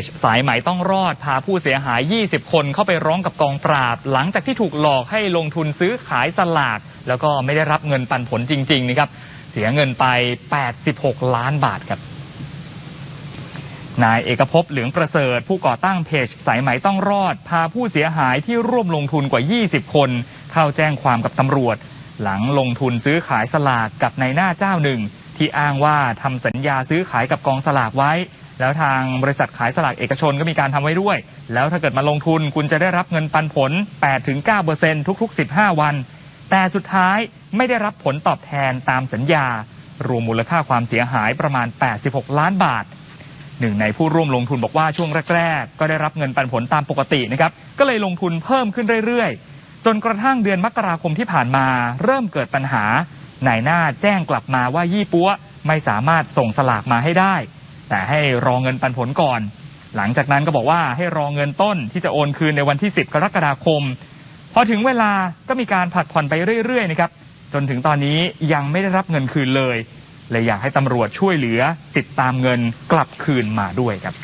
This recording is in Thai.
จ สายไหมต้องรอด พาผู้เสียหาย 20 คนเข้าไปร้องกับกองปราบ หลังจากที่ถูกหลอกให้ลงทุนซื้อขายสลาก แล้วก็ไม่ได้รับเงินปันผลจริง ๆ นะครับ เสียเงินไป 86 ล้านบาทครับนายเอกภพเหลืองประเสริฐ ผู้ก่อตั้งเพจสายไหมต้องรอด พาผู้เสียหายที่ร่วมลงทุนกว่า 20 คน เข้าแจ้งความกับตำรวจ หลังลงทุนซื้อขายสลากกับนายหน้าเจ้าหนึ่ง ที่อ้างว่าทำสัญญาซื้อขายกับกองสลากไว้ แล้วทางบริษัทขายสลากเอกชนก็มีการทำไว้ด้วย แล้วถ้าเกิดมาลงทุนคุณจะได้รับเงินปันผล 8-9%ทุก ๆ 15 วัน แต่สุดท้ายไม่ได้รับผลตอบแทนตามสัญญา รวมมูลค่าความเสียหายประมาณ 86 ล้านบาทหนึ่งในผู้ร่วมลงทุนบอกว่าช่วงแรก ๆ ก็ได้รับเงินปันผลตามปกตินะครับ ก็เลยลงทุนเพิ่มขึ้นเรื่อยๆ จนกระทั่งเดือนมกราคมที่ผ่านมา เริ่มเกิดปัญหานายหน้าแจ้งกลับมาว่ายี่ปัวไม่สามารถส่งสลากมาให้ได้ แต่ให้รอเงินปันผลก่อน หลังจากนั้นก็บอกว่าให้รอเงินต้นที่จะโอนคืนในวันที่ 10 กรกฎาคม พอถึงเวลาก็มีการผัดผ่อนไปเรื่อยๆนะครับจนถึงตอนนี้ยังไม่ได้รับเงินคืนเลยเลยอยากให้ตำรวจช่วยเหลือ ติดตามเงินกลับคืนมาด้วยครับ